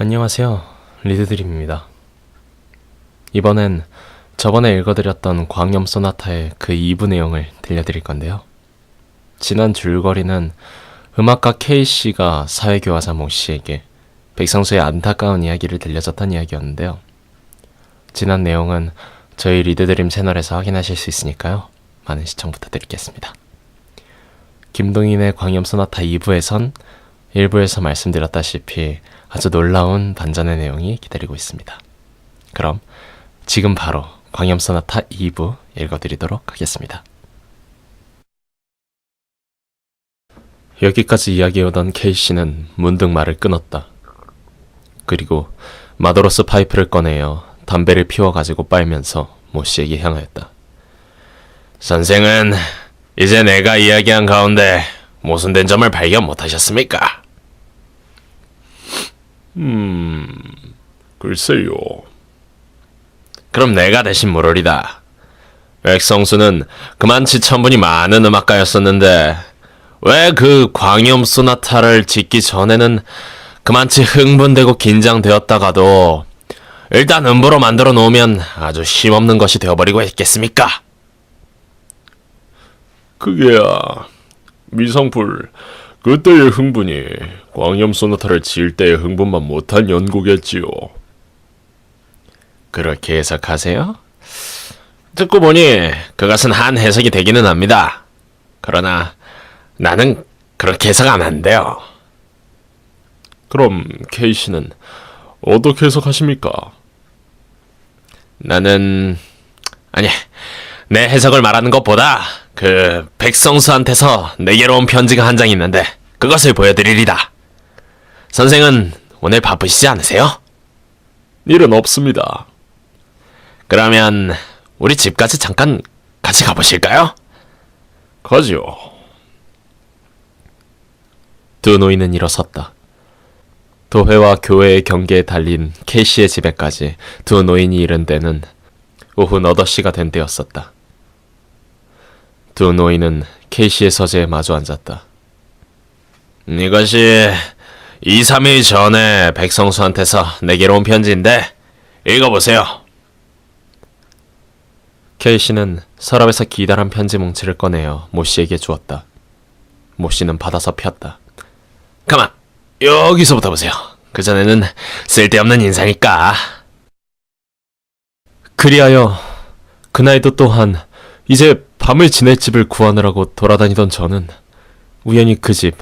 안녕하세요. 리드드림입니다. 이번엔 저번에 읽어드렸던 광염 소나타의 그 2부 내용을 들려드릴 건데요. 지난 줄거리는 음악가 K씨가 사회교화자 모씨에게 백성수의 안타까운 이야기를 들려줬던 이야기였는데요. 지난 내용은 저희 리드드림 채널에서 확인하실 수 있으니까요. 많은 시청 부탁드리겠습니다. 김동인의 광염 소나타 2부에선 1부에서 말씀드렸다시피 아주 놀라운 반전의 내용이 기다리고 있습니다. 그럼 지금 바로 광염 소나타 2부 읽어드리도록 하겠습니다. 여기까지 이야기해오던 K씨는 문득 말을 끊었다. 그리고 마도로스 파이프를 꺼내어 담배를 피워가지고 빨면서 모씨에게 향하였다. 선생은 이제 내가 이야기한 가운데 모순된 점을 발견 못하셨습니까? 음, 글쎄요. 그럼 내가 대신 물으리다. 백성수는 그만치 천분이 많은 음악가였었는데 왜 그 광염 소나타를 짓기 전에는 그만치 흥분되고 긴장되었다가도 일단 음부로 만들어 놓으면 아주 힘없는 것이 되어버리고 했겠습니까? 그게야 미성풀 그때의 흥분이 광염 소나타를 지을 때의 흥분만 못한 연고겠지요. 그렇게 해석하세요? 듣고 보니 그것은 한 해석이 되기는 합니다. 그러나 나는 그렇게 해석 안 한대요. 그럼 K 씨는 어떻게 해석하십니까? 나는 아니 내 해석을 말하는 것보다 그 백성수한테서 내게로 온 편지가 한 장 있는데 그것을 보여드리리다. 선생은 오늘 바쁘시지 않으세요? 일은 없습니다. 그러면 우리 집까지 잠깐 같이 가보실까요? 가지요. 두 노인은 일어섰다. 도회와 교회의 경계에 달린 K씨의 집에까지 두 노인이 이른 때는 오후 8시가 된 때였었다. 두 노인은 K씨의 서재에 마주 앉았다. 이것이 2, 3일 전에 백성수한테서 내게로 온 편지인데 읽어보세요. K씨는 서랍에서 기다란 편지 뭉치를 꺼내어 모씨에게 주었다. 모씨는 받아서 폈다. 가만 여기서부터 보세요. 그 전에는 쓸데없는 인사니까. 그리하여 그날도 또한 이제 밤을 지낼 집을 구하느라고 돌아다니던 저는 우연히 그 집,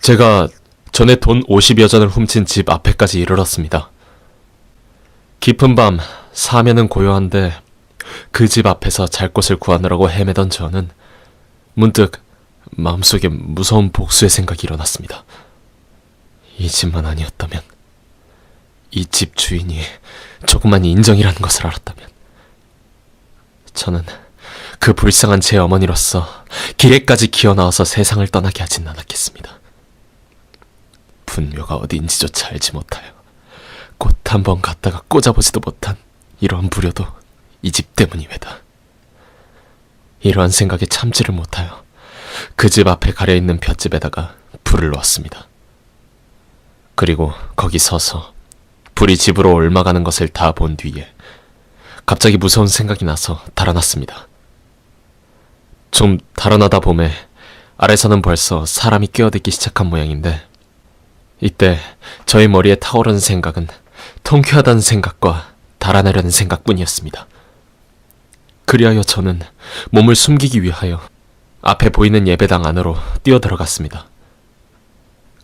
제가 전에 돈 50여 전을 훔친 집 앞에까지 이르렀습니다. 깊은 밤, 사면은 고요한데 그 집 앞에서 잘 곳을 구하느라고 헤매던 저는 문득 마음속에 무서운 복수의 생각이 일어났습니다. 이 집만 아니었다면, 이 집 주인이 조그만 인정이라는 것을 알았다면, 저는 그 불쌍한 제 어머니로서 길에까지 기어 나와서 세상을 떠나게 하진 않았겠습니다. 분묘가 어디인지조차 알지 못하여 꽃 한 번 갔다가 꽂아보지도 못한 이러한 불효도 이 집 때문이외다. 이러한 생각에 참지를 못하여 그 집 앞에 가려있는 볏집에다가 불을 놓았습니다. 그리고 거기 서서 불이 집으로 옮아가는 것을 다 본 뒤에 갑자기 무서운 생각이 나서 달아났습니다. 좀 달아나다 봄에 아래서는 벌써 사람이 끼어들기 시작한 모양인데 이때 저의 머리에 타오르는 생각은 통쾌하다는 생각과 달아나려는 생각뿐이었습니다. 그리하여 저는 몸을 숨기기 위하여 앞에 보이는 예배당 안으로 뛰어들어갔습니다.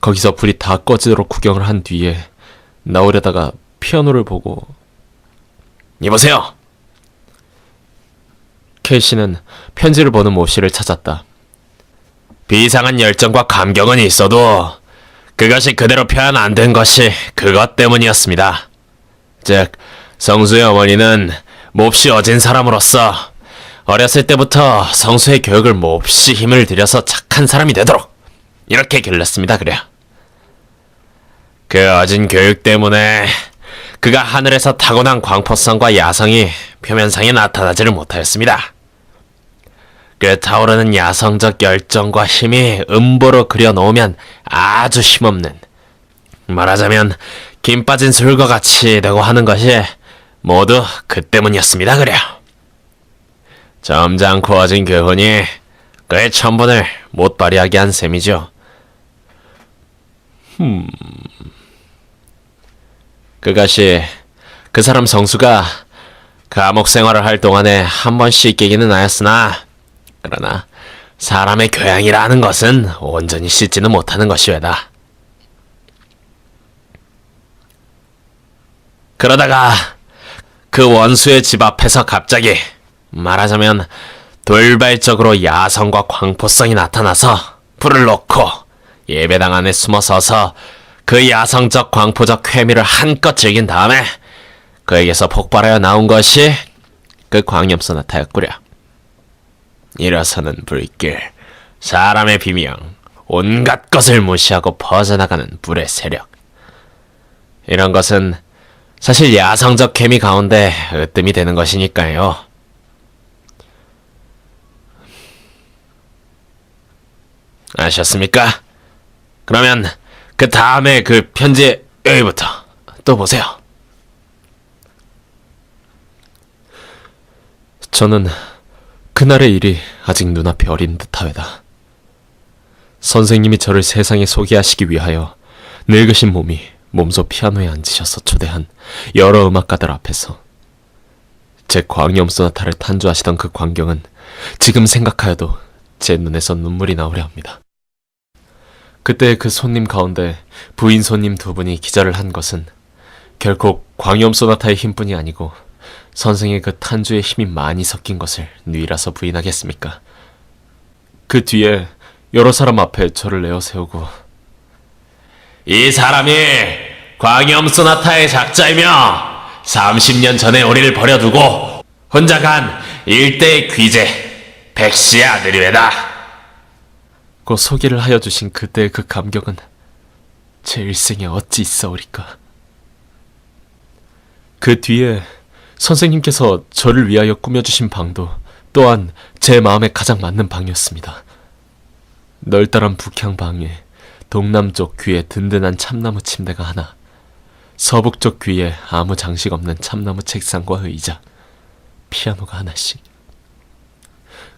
거기서 불이 다 꺼지도록 구경을 한 뒤에 나오려다가 피아노를 보고 이보세요. 케이씨는 편지를 보는 모 씨를 찾았다. 비상한 열정과 감격은 있어도 그것이 그대로 표현 안 된 것이 그것 때문이었습니다. 즉 성수의 어머니는 몹시 어진 사람으로서 어렸을 때부터 성수의 교육을 몹시 힘을 들여서 착한 사람이 되도록 이렇게 길렀습니다. 그래요. 그 어진 교육 때문에 그가 하늘에서 타고난 광포성과 야성이 표면상에 나타나지를 못하였습니다. 그 타오르는 야성적 열정과 힘이 음보로 그려놓으면 아주 힘없는 말하자면 김 빠진 술과 같이 되고 하는 것이 모두 그 때문이었습니다, 그려. 점잖고 구워진 교훈이 그의 천분을 못 발휘하게 한 셈이죠. 음. 그것이 그 사람 성수가 감옥 생활을 할 동안에 한 번씩 깨기는 하였으나 그러나 사람의 교양이라는 것은 온전히 씻지는 못하는 것이외다. 그러다가 그 원수의 집 앞에서 갑자기 말하자면 돌발적으로 야성과 광포성이 나타나서 불을 놓고 예배당 안에 숨어 서서 그 야성적 광포적 쾌미를 한껏 즐긴 다음에 그에게서 폭발하여 나온 것이 그 광염 소나타였구려. 일어서는 불길, 사람의 비명, 온갖 것을 무시하고 퍼져나가는 불의 세력. 이런 것은 사실 야성적 케미 가운데 으뜸이 되는 것이니까요. 아셨습니까? 그러면 그 다음에 그 편지 여기부터 또 보세요. 저는 그날의 일이 아직 눈앞이 어린 듯하외다. 선생님이 저를 세상에 소개하시기 위하여 늙으신 몸이 몸소 피아노에 앉으셔서 초대한 여러 음악가들 앞에서 제 광염 소나타를 탄주하시던 그 광경은 지금 생각하여도 제 눈에서 눈물이 나오려 합니다. 그때 그 손님 가운데 부인 손님 두 분이 기절을 한 것은 결코 광염 소나타의 힘뿐이 아니고 선생의 그 탄주의 힘이 많이 섞인 것을 누이라서 부인하겠습니까? 그 뒤에 여러 사람 앞에 저를 내어 세우고 이 사람이 광염 소나타의 작자이며 30년 전에 우리를 버려두고 혼자 간 일대의 귀재 백씨의 아들이외다. 고 소개를 하여 주신 그때의 그 감격은 제 일생에 어찌 있사오리까. 그 뒤에 선생님께서 저를 위하여 꾸며주신 방도 또한 제 마음에 가장 맞는 방이었습니다. 널따란 북향 방에 동남쪽 귀에 든든한 참나무 침대가 하나, 서북쪽 귀에 아무 장식 없는 참나무 책상과 의자, 피아노가 하나씩.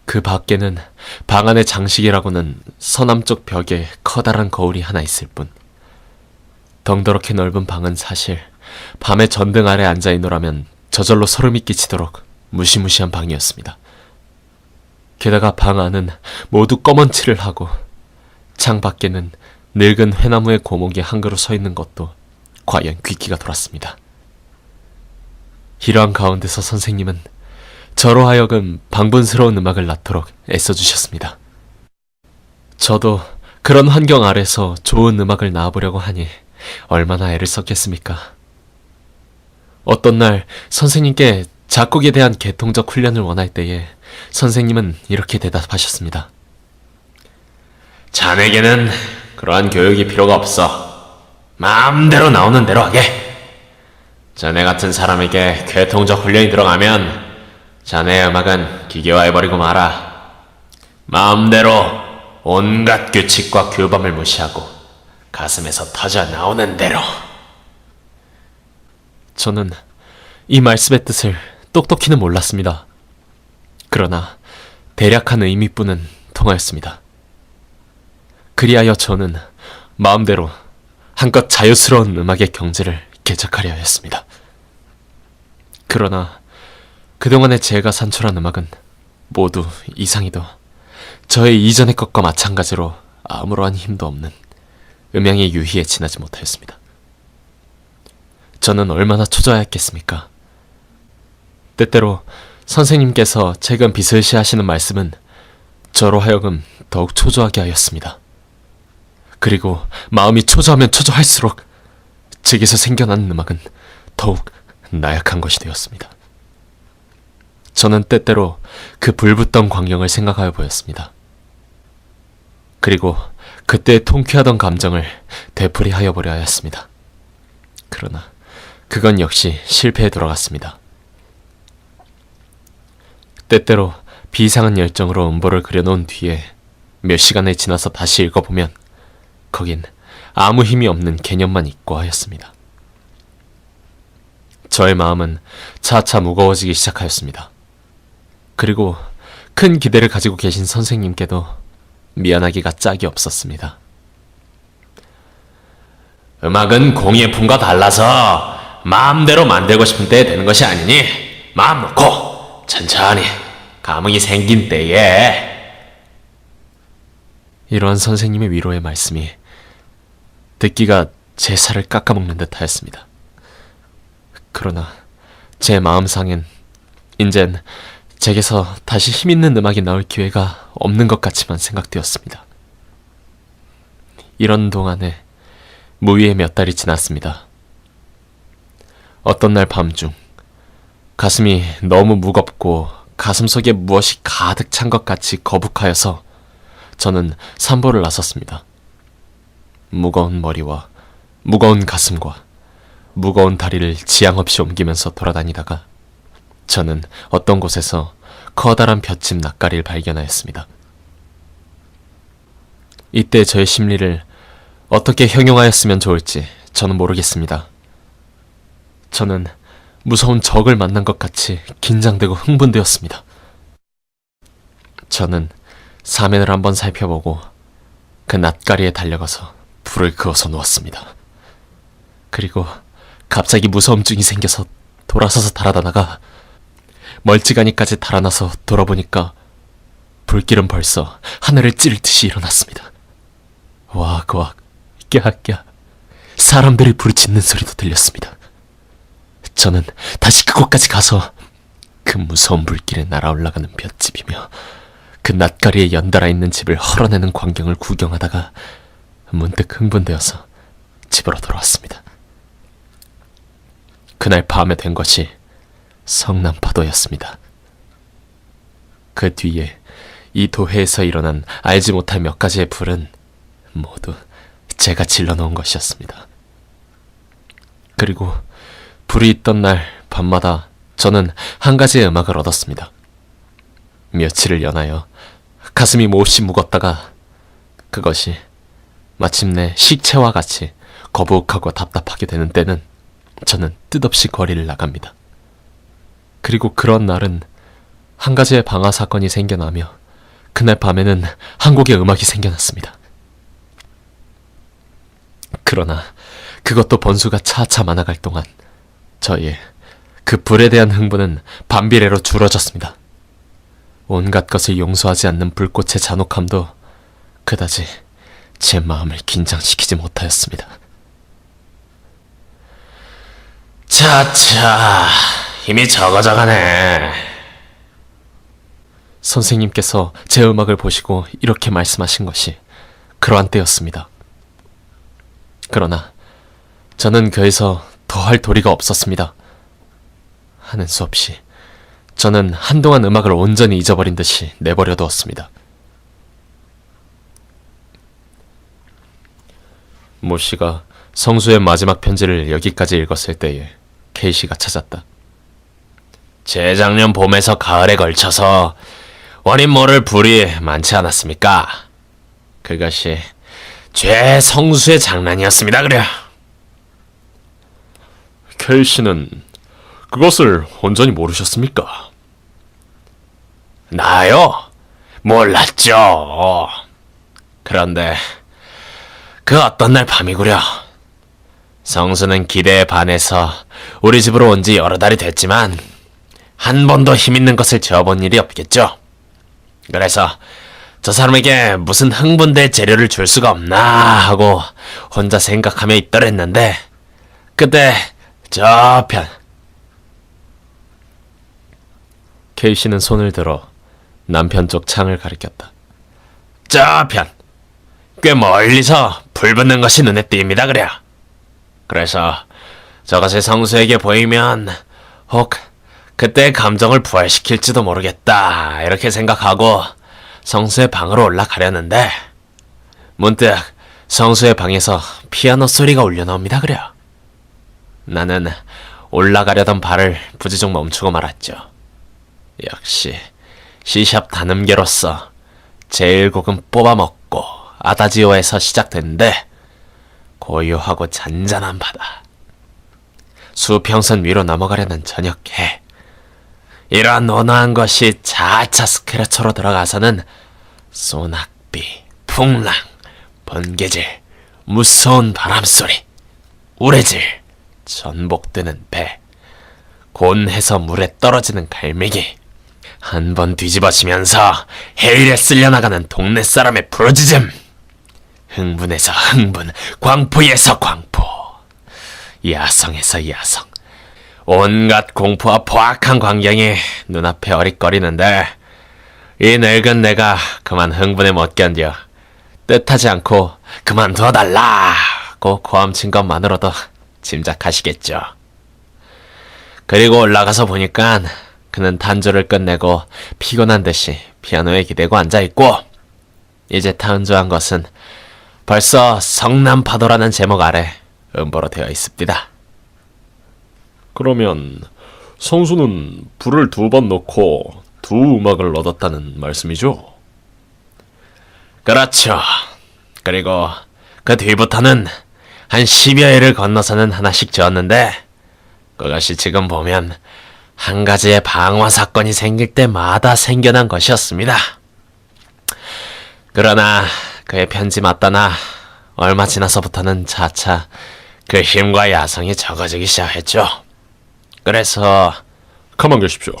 그 밖에는 방 안의 장식이라고는 서남쪽 벽에 커다란 거울이 하나 있을 뿐. 덩더럽게 넓은 방은 사실 밤에 전등 아래 앉아 있노라면 저절로 소름이 끼치도록 무시무시한 방이었습니다. 게다가 방 안은 모두 검은 칠을 하고 창 밖에는 늙은 회나무의 고목이 한 그루 서 있는 것도 과연 귀기가 돌았습니다. 이러한 가운데서 선생님은 저로 하여금 방분스러운 음악을 낳도록 애써주셨습니다. 저도 그런 환경 아래서 좋은 음악을 낳아보려고 하니 얼마나 애를 썼겠습니까? 어떤 날 선생님께 작곡에 대한 개통적 훈련을 원할 때에 선생님은 이렇게 대답하셨습니다. 자네에게는 그러한 교육이 필요가 없어. 마음대로 나오는 대로 하게. 자네 같은 사람에게 괴통적 훈련이 들어가면 자네의 음악은 기계화해버리고 마라. 마음대로 온갖 규칙과 규범을 무시하고 가슴에서 터져 나오는 대로. 저는 이 말씀의 뜻을 똑똑히는 몰랐습니다. 그러나 대략한 의미뿐은 통하였습니다. 그리하여 저는 마음대로 한껏 자유스러운 음악의 경지를 개척하려 하였습니다. 그러나 그동안에 제가 산출한 음악은 모두 이상이도 저의 이전의 것과 마찬가지로 아무러한 힘도 없는 음향의 유희에 지나지 못하였습니다. 저는 얼마나 초조하였겠습니까? 때때로 선생님께서 최근 비슬시 하시는 말씀은 저로 하여금 더욱 초조하게 하였습니다. 그리고 마음이 초조하면 초조할수록 제게서 생겨나는 음악은 더욱 나약한 것이 되었습니다. 저는 때때로 그 불붙던 광경을 생각하여 보였습니다. 그리고 그때 통쾌하던 감정을 되풀이하여 보려 하였습니다. 그러나 그건 역시 실패에 돌아갔습니다. 때때로 비상한 열정으로 음보를 그려놓은 뒤에 몇 시간이 지나서 다시 읽어보면 거긴 아무 힘이 없는 개념만 있고 하였습니다. 저의 마음은 차차 무거워지기 시작하였습니다. 그리고 큰 기대를 가지고 계신 선생님께도 미안하기가 짝이 없었습니다. 음악은 공예품과 달라서 마음대로 만들고 싶은 때에 되는 것이 아니니 마음 놓고 천천히 감흥이 생긴 때에 이러한 선생님의 위로의 말씀이 듣기가 제 살을 깎아먹는 듯 하였습니다. 그러나 제 마음상엔 이젠 제게서 다시 힘있는 음악이 나올 기회가 없는 것 같지만 생각되었습니다. 이런 동안에 무위의 몇 달이 지났습니다. 어떤 날 밤중 가슴이 너무 무겁고 가슴 속에 무엇이 가득 찬 것 같이 거북하여서 저는 산보를 나섰습니다. 무거운 머리와 무거운 가슴과 무거운 다리를 지양 없이 옮기면서 돌아다니다가 저는 어떤 곳에서 커다란 볏짚 낯가리를 발견하였습니다. 이때 저의 심리를 어떻게 형용하였으면 좋을지 저는 모르겠습니다. 저는 무서운 적을 만난 것 같이 긴장되고 흥분되었습니다. 저는 사면을 한번 살펴보고 그 낯가리에 달려가서 불을 그어서 놓았습니다. 그리고 갑자기 무서움증이 생겨서 돌아서서 달아나다가 멀찌감이까지 달아나서 돌아보니까 불길은 벌써 하늘을 찌를 듯이 일어났습니다. 와그왁 깨악깨악 사람들이 부르짖는 소리도 들렸습니다. 저는 다시 그곳까지 가서 그 무서운 불길에 날아올라가는 볏집이며 그 낯가리에 연달아 있는 집을 헐어내는 광경을 구경하다가 문득 흥분되어서 집으로 돌아왔습니다. 그날 밤에 된 것이 성남파도였습니다. 그 뒤에 이 도해에서 일어난 알지 못할 몇 가지의 불은 모두 제가 질러놓은 것이었습니다. 그리고 불이 있던 날 밤마다 저는 한 가지의 음악을 얻었습니다. 며칠을 연하여 가슴이 몹시 무겁다가 그것이 마침내 식체와 같이 거북하고 답답하게 되는 때는 저는 뜻없이 거리를 나갑니다. 그리고 그런 날은 한 가지의 방화 사건이 생겨나며 그날 밤에는 한 곡의 음악이 생겨났습니다. 그러나 그것도 번수가 차차 많아갈 동안 저의 그 불에 대한 흥분은 반비례로 줄어졌습니다. 온갖 것을 용서하지 않는 불꽃의 잔혹함도 그다지 제 마음을 긴장시키지 못하였습니다. 차차 힘이 적어져가네 선생님께서 제 음악을 보시고 이렇게 말씀하신 것이 그러한 때였습니다. 그러나 저는 그에서 더할 도리가 없었습니다. 하는 수 없이 저는 한동안 음악을 온전히 잊어버린 듯이 내버려 두었습니다. 모 씨가 성수의 마지막 편지를 여기까지 읽었을 때에 케이 씨가 찾았다. 재작년 봄에서 가을에 걸쳐서 원인 모를 불이 많지 않았습니까? 그것이 죄 성수의 장난이었습니다 그려 케이 씨는 그것을 온전히 모르셨습니까? 나요? 몰랐죠. 그런데 그 어떤 날 밤이구려. 성수는 기대에 반해서 우리 집으로 온 지 여러 달이 됐지만 한 번도 힘 있는 것을 지어본 일이 없겠죠. 그래서 저 사람에게 무슨 흥분될 재료를 줄 수가 없나 하고 혼자 생각하며 있더랬는데 그때 저편 케이 씨는 손을 들어 남편 쪽 창을 가리켰다. 저편 꽤 멀리서 불 붙는 것이 눈에 띕니다 그래요. 그래서 저것이 성수에게 보이면 혹 그때 감정을 부활시킬지도 모르겠다 이렇게 생각하고 성수의 방으로 올라가려는데 문득 성수의 방에서 피아노 소리가 울려 나옵니다 그래요. 나는 올라가려던 발을 부지중 멈추고 말았죠. 역시 시샵 단음계로서 제일 곡은 뽑아먹고 아다지오에서 시작되는데 고요하고 잔잔한 바다. 수평선 위로 넘어가려는 저녁해. 이러한 온화한 것이 자차 스크래처로 들어가서는 소낙비, 풍랑, 번개질, 무서운 바람소리, 우레질, 전복되는 배, 곤해서 물에 떨어지는 갈매기, 한 번 뒤집어지면서 해일에 쓸려나가는 동네 사람의 부러지즘, 흥분에서 흥분, 광포에서 광포, 야성에서 야성, 온갖 공포와 포악한 광경이 눈앞에 어릿거리는데 이 늙은 내가 그만 흥분에 못 견뎌 뜻하지 않고 그만둬달라고 고함친 것만으로도 짐작하시겠죠. 그리고 올라가서 보니까 그는 단조를 끝내고 피곤한 듯이 피아노에 기대고 앉아있고 이제 탄조한 것은 벌써 성남파도라는 제목 아래 음보로 되어 있습니다. 그러면 성수는 불을 두번 넣고 두 음악을 얻었다는 말씀이죠? 그렇죠. 그리고 그 뒤부터는 한 10여 일을 건너서는 하나씩 지었는데 그것이 지금 보면 한 가지의 방화 사건이 생길 때마다 생겨난 것이었습니다. 그러나 그의 편지 맞다나 얼마 지나서부터는 차차 그 힘과 야성이 적어지기 시작했죠. 그래서 가만 계십시오.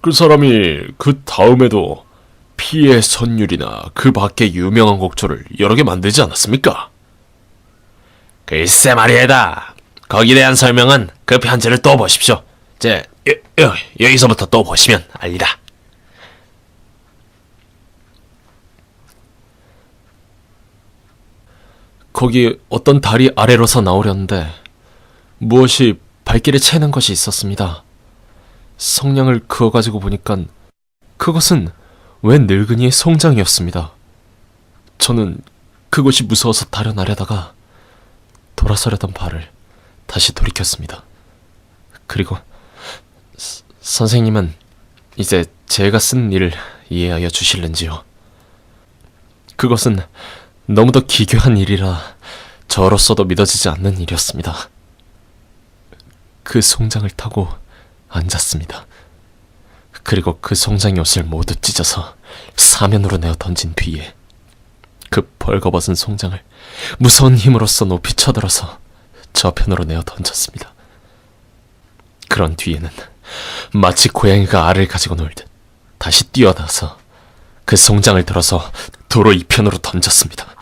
그 사람이 그 다음에도 피의 선율이나 그 밖의 유명한 곡조를 여러 개 만들지 않았습니까? 글쎄 말이에다. 거기에 대한 설명은 그 편지를 또 보십시오. 제 여, 여, 여기서부터 또 보시면 알리라. 거기 어떤 다리 아래로서 나오려는데 무엇이 발길에 채는 것이 있었습니다. 성냥을 그어가지고 보니깐 그것은 웬 늙은이의 송장이었습니다. 저는 그것이 무서워서 달려나려다가 돌아서려던 발을 다시 돌이켰습니다. 그리고 스- 선생님은 이제 제가 쓴 일을 이해하여 주실는지요? 그것은 너무도 기괴한 일이라 저로서도 믿어지지 않는 일이었습니다. 그 송장을 타고 앉았습니다. 그리고 그 송장의 옷을 모두 찢어서 사면으로 내어 던진 뒤에 그 벌거벗은 송장을 무서운 힘으로써 높이 쳐들어서 저편으로 내어 던졌습니다. 그런 뒤에는 마치 고양이가 알을 가지고 놀듯 다시 뛰어나서 그 송장을 들어서 도로 이편으로 던졌습니다.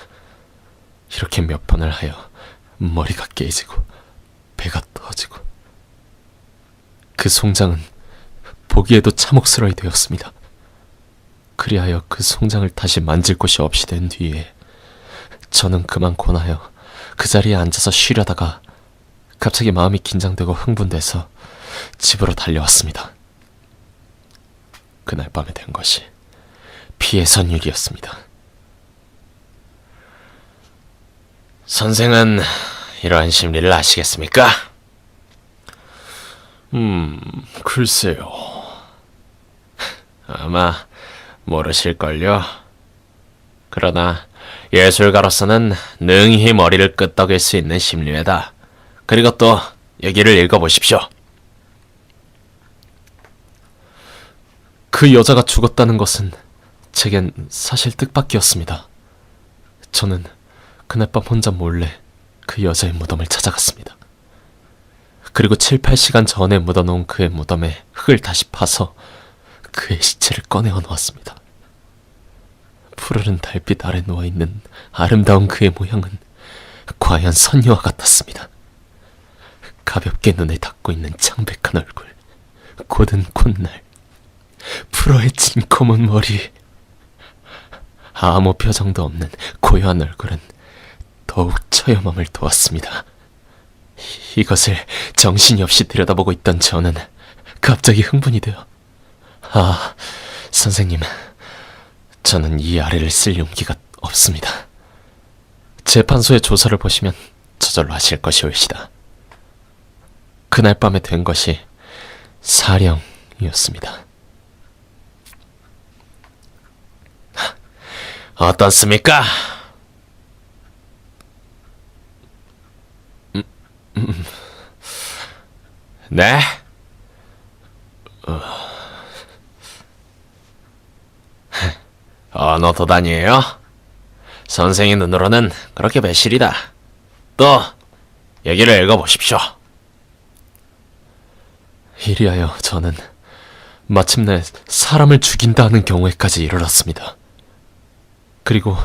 이렇게 몇 번을 하여 머리가 깨지고 배가 터지고 그 송장은 보기에도 참혹스러이 되었습니다. 그리하여 그 송장을 다시 만질 곳이 없이 된 뒤에 저는 그만 고나여 그 자리에 앉아서 쉬려다가 갑자기 마음이 긴장되고 흥분돼서 집으로 달려왔습니다. 그날 밤에 된 것이 피해 선율이었습니다. 선생은 이러한 심리를 아시겠습니까? 음, 글쎄요. 아마 모르실걸요. 그러나 예술가로서는 능히 머리를 끄덕일 수 있는 심리회다. 그리고 또 여기를 읽어보십시오. 그 여자가 죽었다는 것은 제겐 사실 뜻밖이었습니다. 저는 그날 밤 혼자 몰래 그 여자의 무덤을 찾아갔습니다. 그리고 7, 8시간 전에 묻어놓은 그의 무덤에 흙을 다시 파서 그의 시체를 꺼내어 놓았습니다. 푸르른 달빛 아래 누워있는 아름다운 그의 모양은 과연 선녀와 같았습니다. 가볍게 눈을 닫고 있는 창백한 얼굴, 곧은 콧날, 풀어헤친 검은 머리, 아무 표정도 없는 고요한 얼굴은 더욱 처염함을 도왔습니다. 이것을 정신이 없이 들여다보고 있던 저는 갑자기 흥분이 되어 아, 선생님, 저는 이 아래를 쓸 용기가 없습니다. 재판소의 조서를 보시면 저절로 아실 것이 올시다. 그날 밤에 된 것이 사령이었습니다. 어떻습니까? 네? 언어 도단이에요? 선생의 눈으로는 그렇게 배실이다. 또 얘기를 읽어보십시오. 이리하여 저는 마침내 사람을 죽인다는 경우에까지 이르렀습니다. 그리고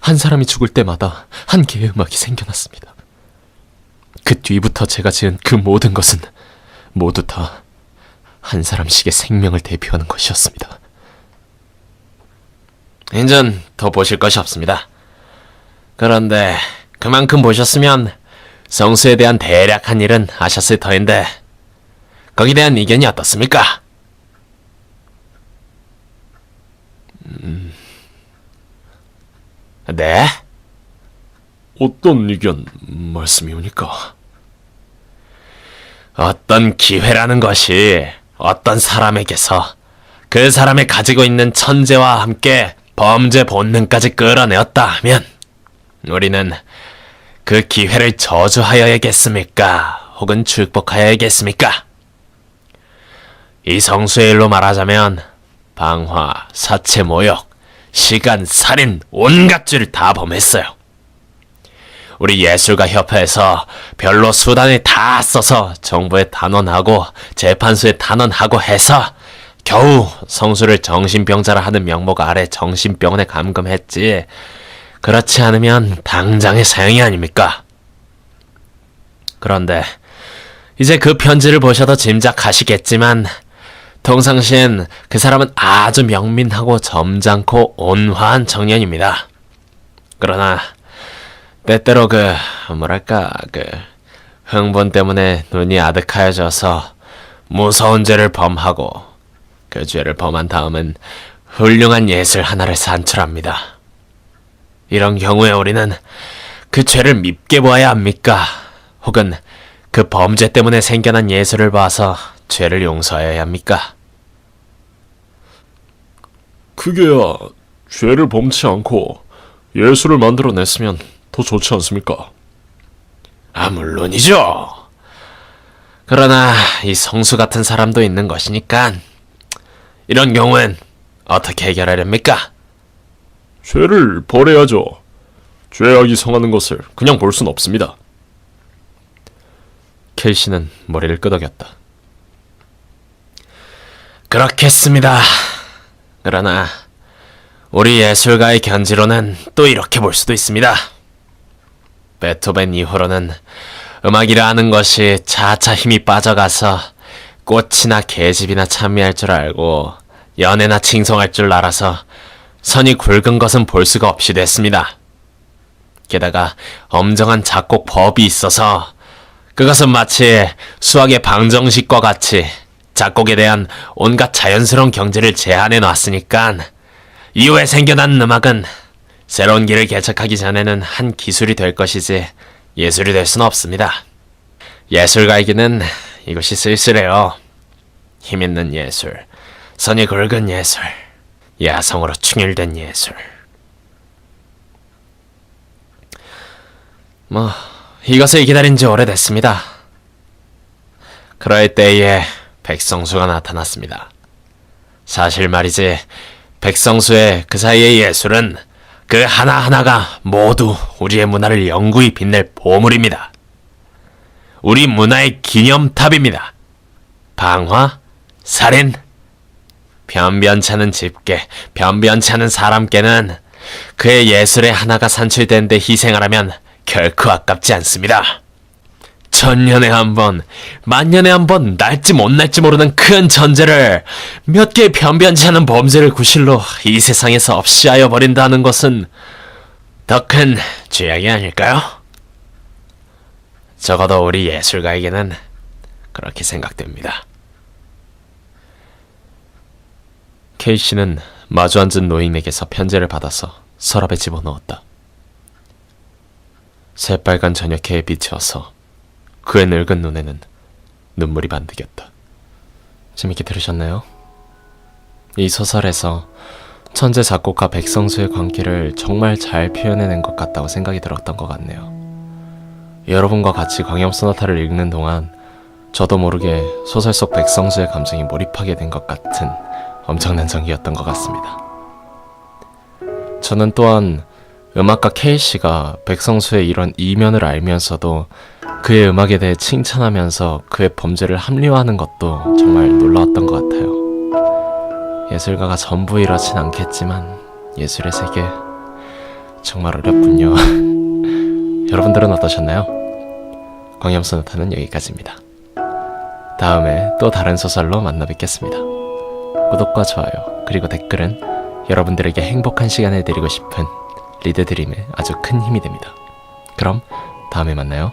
한 사람이 죽을 때마다 한 개의 음악이 생겨났습니다. 그 뒤부터 제가 지은 그 모든 것은 모두 다 한 사람씩의 생명을 대표하는 것이었습니다. 인전 더 보실 것이 없습니다. 그런데 그만큼 보셨으면 성수에 대한 대략 한 일은 아셨을 터인데 거기에 대한 의견이 어떻습니까? 음. 네? 어떤 의견 말씀이오니까? 어떤 기회라는 것이 어떤 사람에게서 그 사람이 가지고 있는 천재와 함께 범죄 본능까지 끌어내었다 하면 우리는 그 기회를 저주하여야겠습니까? 혹은 축복하여야겠습니까? 이 성수의 일로 말하자면 방화, 사체 모욕, 시간, 살인, 온갖 죄를 다 범했어요. 우리 예술가 협회에서 별로 수단을 다 써서 정부에 단원하고 재판소에 단원하고 해서 겨우 성수를 정신병자라 하는 명목 아래 정신병원에 감금했지. 그렇지 않으면 당장의 사형이 아닙니까? 그런데 이제 그 편지를 보셔도 짐작하시겠지만 동상시엔 그 사람은 아주 명민하고 점잖고 온화한 청년입니다. 그러나 때때로 그 뭐랄까 그 흥분 때문에 눈이 아득하여져서 무서운 죄를 범하고 그 죄를 범한 다음은 훌륭한 예술 하나를 산출합니다. 이런 경우에 우리는 그 죄를 밉게 보아야 합니까? 혹은 그 범죄 때문에 생겨난 예술을 봐서 죄를 용서해야 합니까? 그게야 죄를 범치 않고 예술을 만들어냈으면 더 좋지 않습니까? 아, 물론이죠. 그러나 이 성수 같은 사람도 있는 것이니까 이런 경우엔 어떻게 해결하렵니까? 죄를 벌해야죠. 죄악이 성하는 것을 그냥 볼 순 없습니다. 켈시는 머리를 끄덕였다. 그렇겠습니다. 그러나 우리 예술가의 견지로는 또 이렇게 볼 수도 있습니다. 베토벤 이후로는 음악이라 하는 것이 차차 힘이 빠져가서 꽃이나 계집이나 찬미할 줄 알고 연애나 칭송할 줄 알아서 선이 굵은 것은 볼 수가 없이 됐습니다. 게다가 엄정한 작곡 법이 있어서 그것은 마치 수학의 방정식과 같이 작곡에 대한 온갖 자연스러운 경지를 제한해 놨으니까 이후에 생겨난 음악은 새로운 길을 개척하기 전에는 한 기술이 될 것이지 예술이 될 수는 없습니다. 예술가에게는 이것이 쓸쓸해요. 힘 있는 예술, 선이 굵은 예술, 야성으로 충혈된 예술. 뭐 이것을 기다린 지 오래됐습니다. 그럴 때에 백성수가 나타났습니다. 사실 말이지, 백성수의 그 사이의 예술은 그 하나하나가 모두 우리의 문화를 영구히 빛낼 보물입니다. 우리 문화의 기념탑입니다. 방화, 살인, 변변찮은 집게, 변변찮은 사람께는 그의 예술의 하나가 산출된 데 희생하라면 결코 아깝지 않습니다. 천년에 한 번, 만년에 한 번 날지 못 날지 모르는 큰 전제를 몇 개의 변변치 않은 범죄를 구실로 이 세상에서 없이하여 버린다는 것은 더 큰 죄악이 아닐까요? 적어도 우리 예술가에게는 그렇게 생각됩니다. 케이 씨는 마주 앉은 노인에게서 편지를 받아서 서랍에 집어넣었다. 새빨간 저녁해에 비치어서 그의 늙은 눈에는 눈물이 반득였다. 재밌게 들으셨나요? 이 소설에서 천재 작곡가 백성수의 관계를 정말 잘 표현해낸 것 같다고 생각이 들었던 것 같네요. 여러분과 같이 광염 소나타를 읽는 동안 저도 모르게 소설 속 백성수의 감정에 몰입하게 된 것 같은 엄청난 전기였던 것 같습니다. 저는 또한 음악가 K씨가 백성수의 이런 이면을 알면서도 그의 음악에 대해 칭찬하면서 그의 범죄를 합리화하는 것도 정말 놀라웠던 것 같아요. 예술가가 전부 이렇진 않겠지만 예술의 세계 정말 어렵군요. 여러분들은 어떠셨나요? 광염소나타는 여기까지입니다. 다음에 또 다른 소설로 만나 뵙겠습니다. 구독과 좋아요 그리고 댓글은 여러분들에게 행복한 시간을 드리고 싶은 리드드림의 아주 큰 힘이 됩니다. 그럼 다음에 만나요.